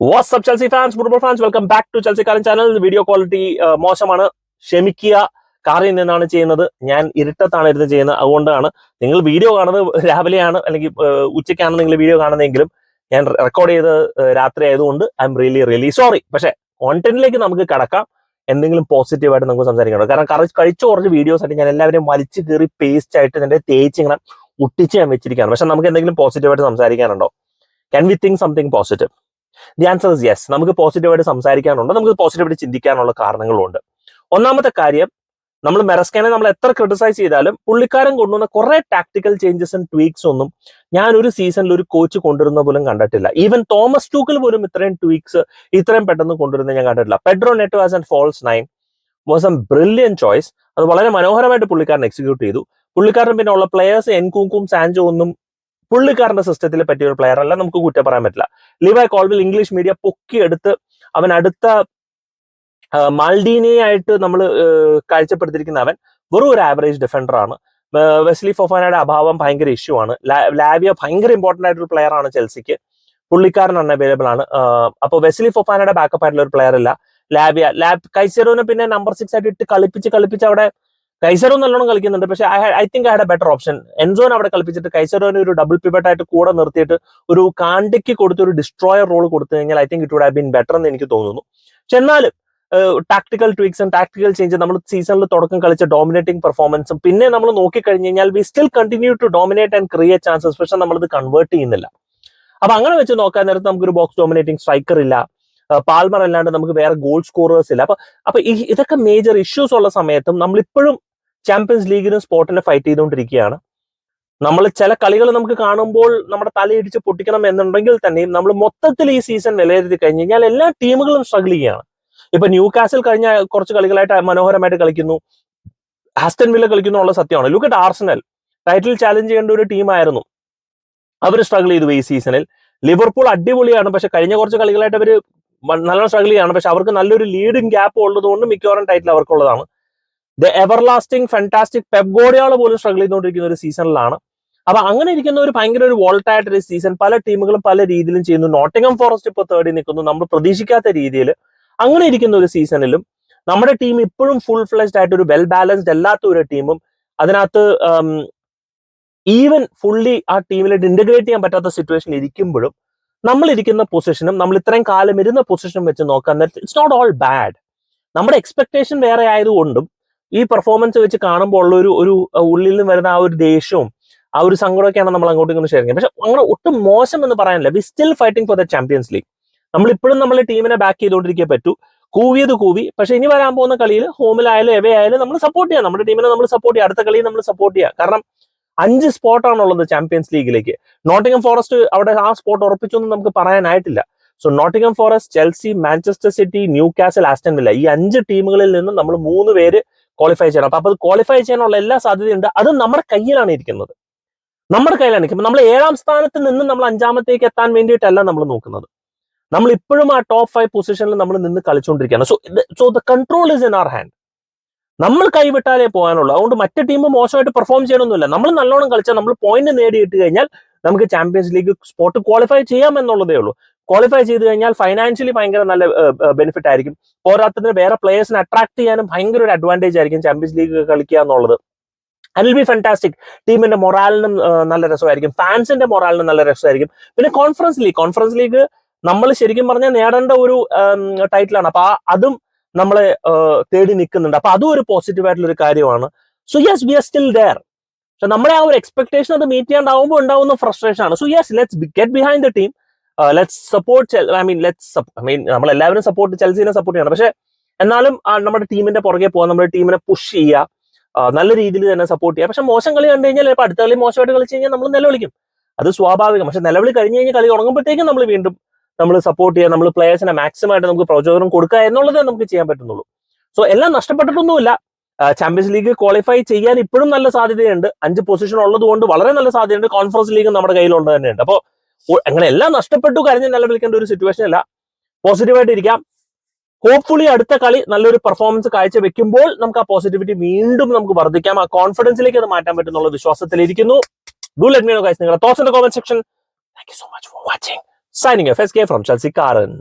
WhatsApp Chelsea fans football fans welcome back to ചെൽസിക്കാരൻ channel video quality മോശമാണ്. ക്ഷമിക്കുക. കാറിൽ നിന്നാണ് ചെയ്യുന്നത്. ഞാൻ ഇരുട്ടത്താണ് ഇരുന്ന് ചെയ്യുന്നത്. അതുകൊണ്ടാണ് നിങ്ങൾ വീഡിയോ കാണുന്നത് രാവിലെയാണ് അല്ലെങ്കിൽ ഉച്ചയ്ക്കാണ് നിങ്ങൾ വീഡിയോ കാണുന്നതെങ്കിലും ഞാൻ റെക്കോർഡ് ചെയ്ത് രാത്രി ആയതുകൊണ്ട് I'm really really sorry പക്ഷേ കോണ്ടന്റിലേക്ക് നമുക്ക് കടക്കാം. എന്തെങ്കിലും പോസിറ്റീവായിട്ട് നമുക്ക് സംസാരിക്കണം. കാരണം കറി- കഴിച്ച കുറച്ച് വീഡിയോസ് ആയിട്ട് ഞാൻ എല്ലാവരെയും വലിച്ചു കീറി പേസ്റ്റ് ആയിട്ട് എന്റെ തേച്ച് ഇങ്ങനെ ഒട്ടിച്ച് ഞാൻ വെച്ചിരിക്കുകയാണ്. പക്ഷെ നമുക്ക് എന്തെങ്കിലും പോസിറ്റീവായിട്ട് സംസാരിക്കാനുണ്ടോ? Can we think something positive the answer is yes നമുക്ക് പോസിറ്റീവായിട്ട് സംസാരിക്കാനുണ്ട് നമുക്ക് പോസിറ്റീവായിട്ട് ചിന്തിക്കാനുള്ള കാരണങ്ങളുണ്ട്. ഒന്നാമത്തെ കാര്യം നമ്മൾ മെറസ്കാനെ നമ്മൾ എത്ര ക്രിട്ടിസൈസ് ചെയ്താലും പുള്ളിക്കാരൻ കൊണ്ടുവന്ന കുറെ ടാക്ടിക്കൽ ചേഞ്ചസ് ആൻഡ് ട്വീക്സ് ഒന്നും ഞാൻ ഒരു സീസണിൽ ഒരു കോച്ച് കൊണ്ടുവരുന്ന പോലും കണ്ടിട്ടില്ല. ഈവൻ തോമസ് ടൂക്കൽ പോലും ഇത്രയും ട്വീക്സ് ഇത്രയും പെട്ടെന്ന് കൊണ്ടുവരുന്നത് ഞാൻ കണ്ടിട്ടില്ല. Pedro Neto as and false nine was a brilliant choice അത് വളരെ മനോഹരമായിട്ട് പുള്ളിക്കാരൻ എക്സിക്യൂട്ട് ചെയ്തു. പുള്ളിക്കാരൻ പിന്നെ ഉള്ള പ്ലെയേഴ്സ് എൻകുങ്കും സാൻജോ ഒന്നും പുള്ളിക്കാരന്റെ സിസ്റ്റത്തിൽ പറ്റിയ ഒരു പ്ലെയർ അല്ല നമുക്ക് കുറ്റം പറയാൻ പറ്റില്ല. ലിവായ് കോൾവിൽ ഇംഗ്ലീഷ് മീഡിയ പൊക്കിയെടുത്ത് അവൻ അടുത്ത ആയിട്ട് നമ്മൾ കാഴ്ചപ്പെടുത്തിയിരിക്കുന്ന അവൻ വെറും ഒരു ആവറേജ് ഡിഫൻഡർ ആണ്. വെസ്ലി ഫൊഫാനയുടെ അഭാവം ഭയങ്കര ഇഷ്യൂ ആണ്. ലാവിയ ഭയങ്കര ഇമ്പോർട്ടന്റ് ആയിട്ടൊരു പ്ലെയർ ആണ് ചെൽസിക്ക്. പുള്ളിക്കാരൻ അൺഅവൈലബിൾ ആണ്. അപ്പോൾ വെസ്ലി ഫൊഫാനയുടെ ബാക്കപ്പ് ആയിട്ടുള്ള ഒരു പ്ലെയർ ഇല്ല. ലാവിയ ലാബ് കൈസെറോനെ പിന്നെ നമ്പർ സിക്സ് ആയിട്ട് ഇട്ട് കളിപ്പിച്ച് കളിപ്പിച്ച് അവിടെ കൈസറോ നല്ലോണം കളിക്കുന്നുണ്ട്. പക്ഷെ I I think I had a better option Enzo അവിടെ കളിപ്പിച്ചിട്ട് കൈസറോനെ ഒരു ഡബിൾ പിബറ്റ് ആയിട്ട് കൂടെ നിർത്തിയിട്ട് ഒരു കാണ്ടിക്ക് കൊടുത്ത് ഒരു ഡിസ്ട്രോയർ റോൾ കൊടുത്തു കഴിഞ്ഞാൽ I think it would have been better എന്ന് എനിക്ക് തോന്നുന്നു. പക്ഷെ എന്നാലും ടാക്ടിക്കൽ ട്വീക്സും ടാക്ടിക്കൽ ചേഞ്ച് നമ്മൾ സീസണിൽ തുടക്കം കളിച്ച ഡോമിനേറ്റിംഗ് പെർഫോമൻസും പിന്നെ നമ്മൾ നോക്കിക്കഴിഞ്ഞ് കഴിഞ്ഞാൽ we still continue to dominate and create chances പക്ഷെ നമ്മളിത് കൺവേർട്ട് ചെയ്യുന്നില്ല. അപ്പൊ അങ്ങനെ വെച്ച് നോക്കാൻ നേരത്ത് നമുക്കൊരു ബോക്സ് ഡോമിനേറ്റിംഗ് സ്ട്രൈക്കർ ഇല്ല. പാൽമർ അല്ലാണ്ട് നമുക്ക് വേറെ ഗോൾ സ്കോറേഴ്സ് ഇല്ല. അപ്പൊ അപ്പൊ ഈ ഇതൊക്കെ മേജർ ഇഷ്യൂസ് ഉള്ള സമയത്തും നമ്മൾ ഇപ്പോഴും ചാമ്പ്യൻസ് ലീഗിനും സ്പോട്ടിനെ ഫൈറ്റ് ചെയ്തുകൊണ്ടിരിക്കുകയാണ്. നമ്മൾ ചില കളികൾ നമുക്ക് കാണുമ്പോൾ നമ്മുടെ തലയിടിച്ച് പൊട്ടിക്കണം എന്നുണ്ടെങ്കിൽ തന്നെയും നമ്മൾ മൊത്തത്തിൽ ഈ സീസൺ വിലയിരുത്തി കഴിഞ്ഞ് കഴിഞ്ഞാൽ എല്ലാ ടീമുകളും സ്ട്രഗിൾ ചെയ്യുകയാണ്. ഇപ്പൊ ന്യൂ കാസിൽ കഴിഞ്ഞ കുറച്ച് കളികളായിട്ട് മനോഹരമായിട്ട് കളിക്കുന്നു. ആസ്റ്റൻ വില്ല കളിക്കുന്നു ഉള്ള സത്യമാണ്. Look at Arsenal title challenge ചെയ്യേണ്ട ഒരു ടീമായിരുന്നു അവർ സ്ട്രഗിൾ ചെയ്തു ഈ സീസണിൽ ലിവർപൂൾ അടിപൊളിയാണ്. പക്ഷെ കഴിഞ്ഞ കുറച്ച് കളികളായിട്ട് അവർ നല്ല സ്ട്രഗിൾ ചെയ്യാണ് പക്ഷെ അവർക്ക് നല്ലൊരു ലീഡിങ് ഗ്യാപ്പ് ഉള്ളതുകൊണ്ട് മിക്കവാറും title അവർക്കുള്ളതാണ്. The everlasting fantastic Pep Guardiola പോലും സ്ട്രഗിൾ ചെയ്തുകൊണ്ടിരിക്കുന്ന ഒരു സീസണിലാണ്. അപ്പൊ അങ്ങനെ ഇരിക്കുന്ന ഒരു ഭയങ്കര ഒരു വോൾട്ടായിട്ട് ഒരു സീസൺ പല ടീമുകളും പല രീതിയിലും ചെയ്യുന്നു. നോട്ടിംഗം ഫോറസ്റ്റ് ഇപ്പോൾ തേർഡിൽ നിൽക്കുന്നു. നമ്മൾ പ്രതീക്ഷിക്കാത്ത രീതിയിൽ അങ്ങനെ ഇരിക്കുന്ന ഒരു സീസണിലും നമ്മുടെ ടീം ഇപ്പോഴും ഫുൾ ഫ്ലെഷ്ഡ് ആയിട്ട് ഒരു വെൽ ബാലൻസ്ഡ് അല്ലാത്ത ഒരു ടീമും അതിനകത്ത് ഈവൻ ഫുള്ളി ആ ടീമിലായിട്ട് ഇന്റഗ്രേറ്റ് ചെയ്യാൻ പറ്റാത്ത സിറ്റുവേഷൻ ഇരിക്കുമ്പോഴും നമ്മൾ ഇരിക്കുന്ന പൊസിഷനും നമ്മൾ ഇത്രയും കാലം ഇരുന്ന പൊസിഷനും വെച്ച് നോക്കാൻ നേരത്തെ ഇറ്റ്സ് നോട്ട് ഓൾ ബാഡ് നമ്മുടെ എക്സ്പെക്ടേഷൻ വേറെ ആയതുകൊണ്ടും ഈ പെർഫോമൻസ് വെച്ച് കാണുമ്പോൾ ഉള്ള ഒരു ഒരു ഉള്ളിൽ നിന്ന് വരുന്ന ആ ഒരു ദേഷ്യവും ആ ഒരു സങ്കടമൊക്കെയാണ് നമ്മൾ അങ്ങോട്ടും ഇങ്ങോട്ടും ഷെയർ ചെയ്യുന്നത്. പക്ഷെ അങ്ങനെ ഒട്ടും മോശം എന്ന് പറയാനില്ല. We still fighting for the Champions League നമ്മൾ ഇപ്പോഴും നമ്മൾ ടീമിനെ ബാക്ക് ചെയ്തുകൊണ്ടിരിക്കേ പറ്റൂ. കൂവിയത് കൂവി. പക്ഷെ ഇനി വരാൻ പോകുന്ന കളിയിൽ ഹോമിലായാലും എവേ ആയാലും നമ്മൾ സപ്പോർട്ട് ചെയ്യാം. നമ്മുടെ ടീമിനെ നമ്മൾ സപ്പോർട്ട് ചെയ്യാം. അടുത്ത കളിയിൽ നമ്മൾ സപ്പോർട്ട് ചെയ്യാം. കാരണം അഞ്ച് സ്പോട്ടാണുള്ളത് ചാമ്പ്യൻസ് ലീഗിലേക്ക് നോട്ടിംഗം ഫോറസ്റ്റ് അവിടെ ആ സ്പോട്ട് ഉറപ്പിച്ചൊന്നും നമുക്ക് പറയാനായിട്ടില്ല. So Nottingham Forest Chelsea Manchester City Newcastle Aston Villa ഈ അഞ്ച് ടീമുകളിൽ നിന്നും നമ്മൾ മൂന്ന് പേര് ക്വാളിഫൈ ചെയ്യണം. അപ്പൊ അത് ക്വാളിഫൈ ചെയ്യാനുള്ള എല്ലാ സാധ്യതയുണ്ട്. അത് നമ്മുടെ കയ്യിലാണ് ഇരിക്കുന്നത്. നമ്മുടെ കയ്യിലാണ് ഇരിക്കുന്നത്. നമ്മൾ ഏഴാം സ്ഥാനത്ത് നിന്ന് നമ്മൾ അഞ്ചാമത്തേക്ക് എത്താൻ വേണ്ടിയിട്ടല്ല നമ്മൾ നോക്കുന്നത്. നമ്മൾ ഇപ്പോഴും ആ ടോപ്പ് ഫൈവ് പൊസിഷനിൽ നമ്മൾ നിന്ന് കളിച്ചുകൊണ്ടിരിക്കുകയാണ് so so the control is in our hand നമ്മൾ കൈവിട്ടാലേ പോകാനുള്ളൂ. അതുകൊണ്ട് മറ്റു ടീം മോശമായിട്ട് പെർഫോം ചെയ്യണമെന്നില്ല നമ്മൾ നല്ലോണം കളിച്ചാൽ നമ്മൾ പോയിന്റ് നേടിയിട്ട് കഴിഞ്ഞാൽ നമുക്ക് ചാമ്പ്യൻസ് ലീഗ് സ്പോട്ട് ക്വാളിഫൈ ചെയ്യാം എന്നുള്ളതേ ഉള്ളൂ. ക്വാളിഫൈ ചെയ്ത് കഴിഞ്ഞാൽ ഫൈനാൻഷ്യലി ഭയങ്കര നല്ല ബെനിഫിറ്റ് ആയിരിക്കും. പോരാത്തതിന് വേറെ പ്ലേയേഴ്സിനെ അട്രാക്ട് ചെയ്യാനും ഭയങ്കര ഒരു അഡ്വാന്റേജ് ആയിരിക്കും ചാമ്പ്യൻസ് ലീഗ് കളിക്കുക എന്നുള്ളത്. അതിൽ ബി ഫാന്റാസ്റ്റിക് ടീമിന്റെ മൊറാലിനും നല്ല രസമായിരിക്കും. ഫാൻസിന്റെ മൊറാലിനും നല്ല രസമായിരിക്കും. പിന്നെ കോൺഫറൻസ് ലീഗ് കോൺഫറൻസ് ലീഗ് നമ്മൾ ശരിക്കും പറഞ്ഞാൽ നേടേണ്ട ഒരു ടൈറ്റിലാണ് അപ്പൊ അതും നമ്മളെ തേടി നിൽക്കുന്നുണ്ട്. അപ്പൊ അതും ഒരു പോസിറ്റീവ് ആയിട്ടുള്ള ഒരു കാര്യമാണ്. So yes we are still there പക്ഷെ നമ്മുടെ ആ ഒരു എക്സ്പെക്ടേഷൻ അത് മീറ്റ് ചെയ്യാണ്ടാവുമ്പോൾ ഉണ്ടാവുന്ന ഫ്രസ്ട്രേഷൻ ആണ്. So yes let's get behind the team let's support I mean let's I mean നമ്മൾ എല്ലാവരും സപ്പോർട്ട് ചെൽസിനെ സപ്പോർട്ട് ചെയ്യണം. പക്ഷെ എന്നാലും ആ, നമ്മുടെ ടീമിന്റെ പുറകെ പോകാൻ നമ്മുടെ ടീമിനെ പുഷ് ചെയ്യുക നല്ല രീതിയിൽ തന്നെ സപ്പോർട്ട് ചെയ്യുക പക്ഷെ മോശം കളി കണ്ടു കഴിഞ്ഞാൽ ഇപ്പോൾ അടുത്ത കളി മോശമായിട്ട് കളിച്ചു കഴിഞ്ഞാൽ നമ്മൾ നിലവിളിക്കും. അത് സ്വാഭാവികം. പക്ഷെ നിലവിളി കഴിഞ്ഞ് കഴിഞ്ഞാൽ കളി തുടങ്ങുമ്പോഴത്തേക്കും നമ്മൾ വീണ്ടും നമ്മൾ സപ്പോർട്ട് ചെയ്യുക നമ്മൾ പ്ലേയേഴ്സിനെ മാക്സിമം ആയിട്ട് നമുക്ക് പ്രചോദനം കൊടുക്കുക എന്നുള്ളതേ നമുക്ക് ചെയ്യാൻ പറ്റുന്നുള്ളൂ. സോ എല്ലാം നഷ്ടപ്പെട്ടിട്ടൊന്നുമില്ല. ചാമ്പ്യൻസ് ലീഗ് ക്വാളിഫൈ ചെയ്യാൻ ഇപ്പോഴും നല്ല സാധ്യതയുണ്ട്. അഞ്ച് പൊസിഷൻ ഉള്ളത് കൊണ്ട് വളരെ നല്ല സാധ്യതയുണ്ട്. കോൺഫറൻസ് ലീഗ് നമ്മുടെ കയ്യിലുണ്ട് തന്നെയുണ്ട്. അപ്പോൾ അങ്ങനെ എല്ലാം നഷ്ടപ്പെട്ടു കരഞ്ഞ് നിലവിളിക്കേണ്ട ഒരു സിറ്റുവേഷൻ അല്ല. പോസിറ്റീവായിട്ട് ഇരിക്കാം. ഹോപ്പ്ഫുള്ളി അടുത്ത കളി നല്ലൊരു പെർഫോമൻസ് കാഴ്ച വെക്കുമ്പോൾ നമുക്ക് ആ പോസിറ്റിവിറ്റി വീണ്ടും നമുക്ക് വർദ്ധിക്കാം. ആ കോൺഫിഡൻസിലേക്ക് അത് മാറ്റാൻ പറ്റുന്നുള്ള വിശ്വാസത്തിലിരിക്കുന്നു. ഡു ലെറ്റ് മീ നോ നിങ്ങളുടെ thoughts in section thank you so much for watching signing off S K from Chelsea കാരൻ